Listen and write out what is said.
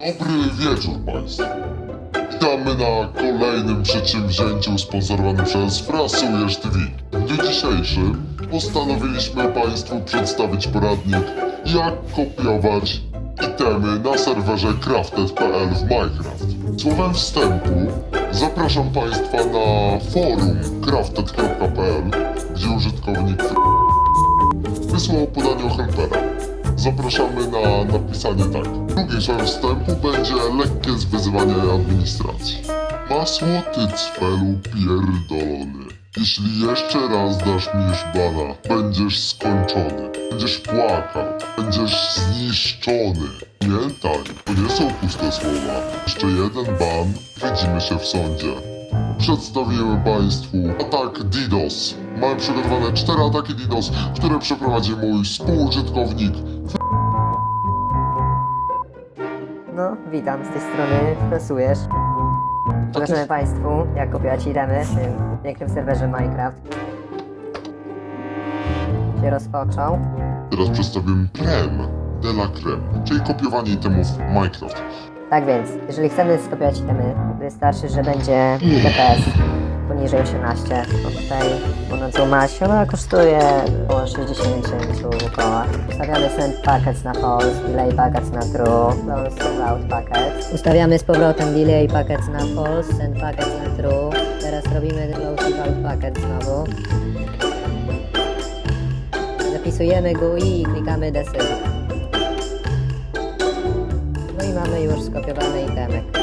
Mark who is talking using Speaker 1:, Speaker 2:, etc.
Speaker 1: Dobry wieczór Państwu. Witamy na kolejnym przedsięwzięciu sponsorowanym przez Frasujesz TV. W dniu dzisiejszym postanowiliśmy Państwu przedstawić poradnik jak kopiować itemy na serwerze crafted.pl w Minecraft. Słowem wstępu zapraszam Państwa na forum crafted.pl, gdzie użytkownik wysłał podanie helpera. Zapraszamy na napisanie tak. Drugim słowem wstępu będzie lekkie zwyzywanie administracji. Masło ty cfelu pierdolony. Jeśli jeszcze raz dasz mi już bana, będziesz skończony. Będziesz płakał. Będziesz zniszczony. Pamiętaj, to nie są puste słowa. Jeszcze jeden ban, widzimy się w sądzie. Przedstawimy Państwu atak DDoS. Mamy przygotowane cztery ataki DDoS, które przeprowadzi mój współużytkownik
Speaker 2: No, witam, z tej strony Presujesz. Pokażemy Państwu, jak kopiować itemy w tym pięknym serwerze Minecraft. Się rozpoczął.
Speaker 1: Teraz przedstawimy creme de la creme, czyli kopiowanie itemów w Minecraft.
Speaker 2: Tak więc, jeżeli chcemy skopiować itemy, wystarczy, że będzie DPS poniżej 18. Bo tutaj płonącą maść, ona kosztuje około 60 koła. Ustawiamy send packets na false, delay packets na true, close route packets. Ustawiamy z powrotem delay packets na false, send packets na true. Teraz robimy close route packet znowu. Zapisujemy GUI i klikamy desync. No i mamy już skopiowane itemy.